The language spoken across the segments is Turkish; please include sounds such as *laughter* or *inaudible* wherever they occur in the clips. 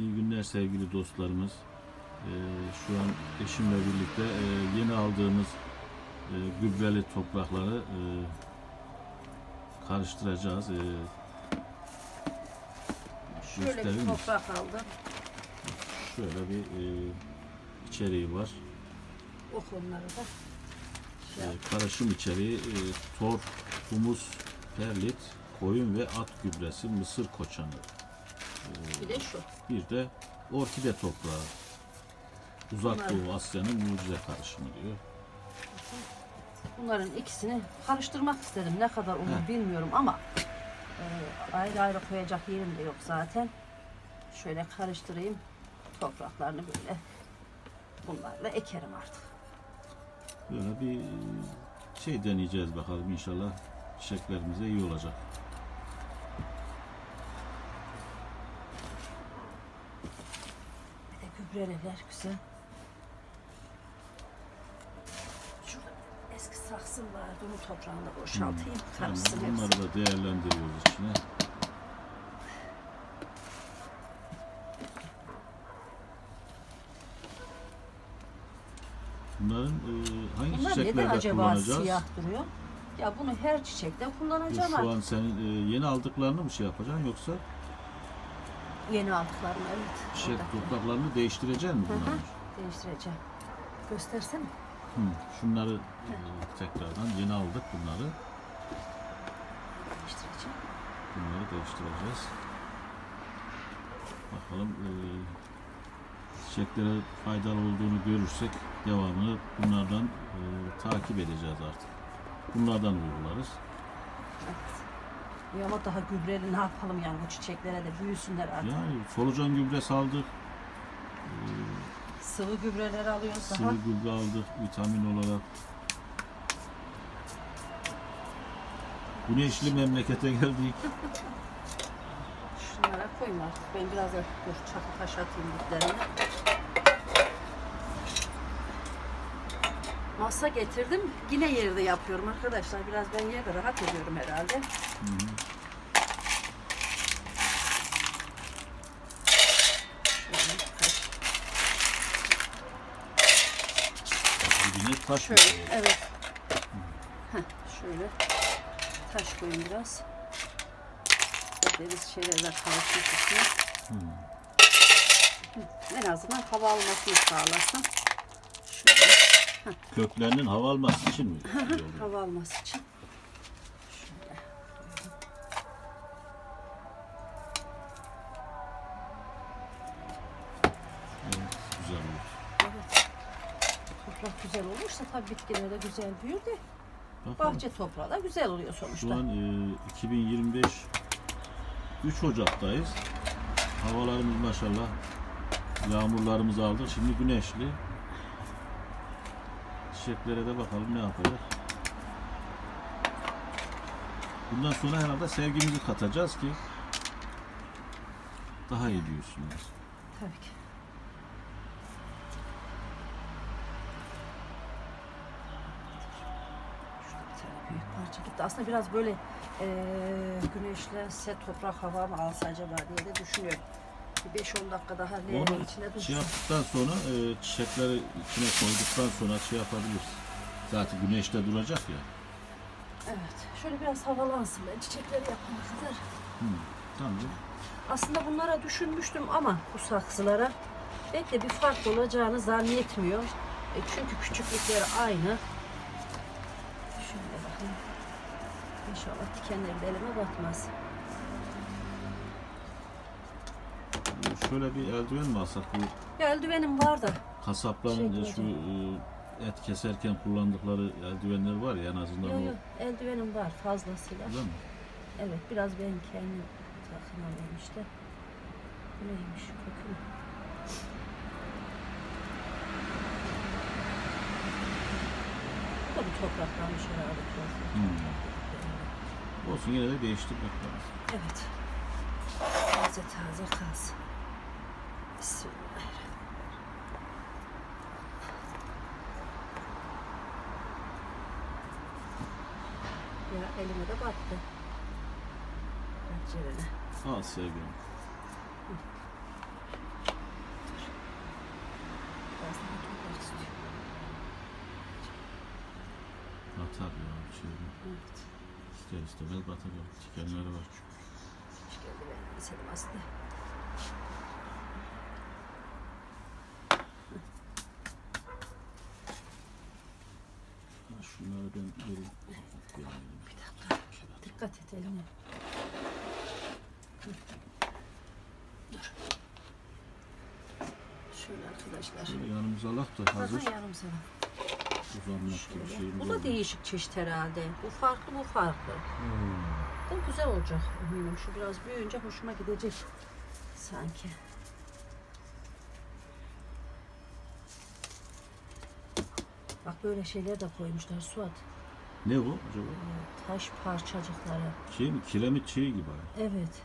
İyi günler sevgili dostlarımız. Ee, şu an eşimle birlikte e, yeni aldığımız e, gübreli toprakları e, karıştıracağız. E, Şöyle bir toprak aldım. Şöyle bir e, içeriği var. Ok onları da. Şey karışım içeriği e, tor, humus, perlit, koyun ve at gübresi, mısır koçanı. Bir de şu. Bir de orkide toprağı. Uzak Bunlar- Doğu Asya'nın mucize karışımı diyor. Bunların ikisini karıştırmak istedim. Ne kadar olur Heh. bilmiyorum ama e, ayrı ayrı koyacak yerim de yok zaten. Şöyle karıştırayım. Topraklarını böyle bunlarla ekerim artık. Böyle bir şey deneyeceğiz bakalım inşallah çiçeklerimize iyi olacak. Bir de gübreleler güzel. Şurada eski saksım vardı. Onu toprağında boşaltayım. Tamam, Karışsın hepsi. bunları da değerlendiriyoruz içine. Bunların e, hangi Bunlar neden çiçeklerde acaba kullanacağız? siyah duruyor? Ya bunu her çiçekte kullanacağım Şu artık. an sen e, yeni aldıklarını mı şey yapacaksın yoksa Yeni aldıklarım evet. çiçek Orada. topraklarını değiştireceksin mi Hı hı. Değiştireceğim. Göstersene. Hı, şunları e, tekrardan yeni aldık bunları. Değiştireceğim. Bunları değiştireceğiz. Bakalım e, çiçeklere faydalı olduğunu görürsek devamını bunlardan e, takip edeceğiz artık. Bunlardan uygularız. Evet. Ya ama daha gübreli ne yapalım yani bu çiçeklere de büyüsünler artık. Yani solucan gübre saldık, Sıvı gübreler alıyoruz daha. sıvı gübre aldık vitamin olarak. Güneşli memlekete geldik. Şunlara koyma artık. Ben biraz da dur çakı taş atayım diplerine. Masa getirdim. Yine yerde yapıyorum arkadaşlar. Biraz ben yerde rahat ediyorum herhalde. Taş. Dibine taş Şöyle, evet. Heh, şöyle taş koyun biraz. Bekleriz şeylerle karışmış üstüne. Hı, En azından hava almasını sağlasın. Şöyle Köklerinin hava alması için mi? *laughs* hava alması için. Şöyle. Evet, güzel olur. Evet. Toprak güzel olursa tabii bitkiler de güzel büyür de Bakalım. bahçe toprağı da güzel oluyor sonuçta. Şu an e, 2025 3 Ocak'tayız. Havalarımız maşallah yağmurlarımızı aldık. Şimdi güneşli. Çiçeklere de bakalım ne yapacak. Bundan sonra herhalde sevgimizi katacağız ki daha iyi büyüsünler. Tabii ki. Büyük parça gitti. Aslında biraz böyle eee güneşlense toprak hava mı alsa acaba diye de düşünüyorum. Bir 5-10 dakika daha leğenin Onu içine şey dursun. yaptıktan sonra e, çiçekleri içine koyduktan sonra şey yapabiliriz. Zaten güneşte duracak ya. Evet. Şöyle biraz havalansın ben çiçekleri yapana kadar. Tamam. Aslında bunlara düşünmüştüm ama bu saksılara pek de bir fark olacağını zannetmiyor. E, çünkü küçüklükleri aynı. Şöyle bakayım. İnşallah dikenleri de elime batmaz. Şöyle bir eldiven mi alsak bu Ya eldivenim var da. kasapların da şu e, et keserken kullandıkları eldivenler var ya en azından Yok o yok eldivenim var fazlasıyla. değil mi? Evet biraz ben kendim takınamıyorum işte. Bu neymiş kökü? Bu da bir topraklanmış herhalde. biraz. Hmm. Olsun yine de değiştirmek lazım. Evet. Taze taze kalsın. Ya elime de battı. Pencerede. Al sevgilim. Batar ya çevre. Şey evet. İster istemez batar ya. Çikenleri var çünkü. Çikenleri ben istedim aslında. Şunları ben vereyim. Bir dakika. Dikkat et eline. Dur. Şöyle arkadaşlar. Yanımıza alak da hazır Zaten yarım sana. uzanmak gibi şeyimiz Bu da değişik çeşit herhalde. Bu farklı, bu farklı. Hmm. Bu güzel olacak eminim. Şu biraz büyüyünce hoşuma gidecek sanki. Bak böyle şeyler de koymuşlar Suat. Ne bu acaba? Ee, Taş parçacıkları. Şey mi? Kiremit şeyi gibi. Evet.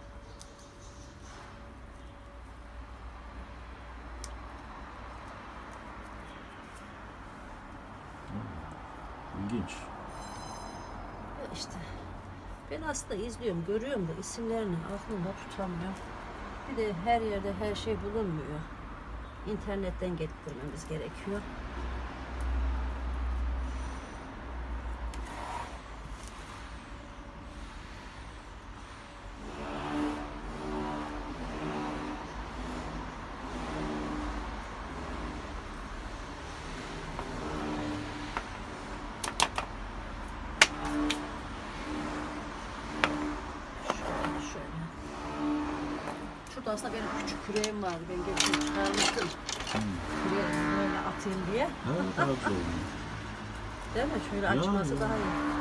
İlginç. Ya İşte ben aslında izliyorum, görüyorum da isimlerini aklımda tutamıyorum. Bir de her yerde her şey bulunmuyor. İnternetten getirmemiz gerekiyor. Şöyle şöyle. Şurada aslında benim küçük küreğim vardı. Ben geçen çıkarmıştım. Hmm. Küreği böyle atayım diye. Ha, daha güzel. Değil mi? Şöyle açması ya. daha iyi.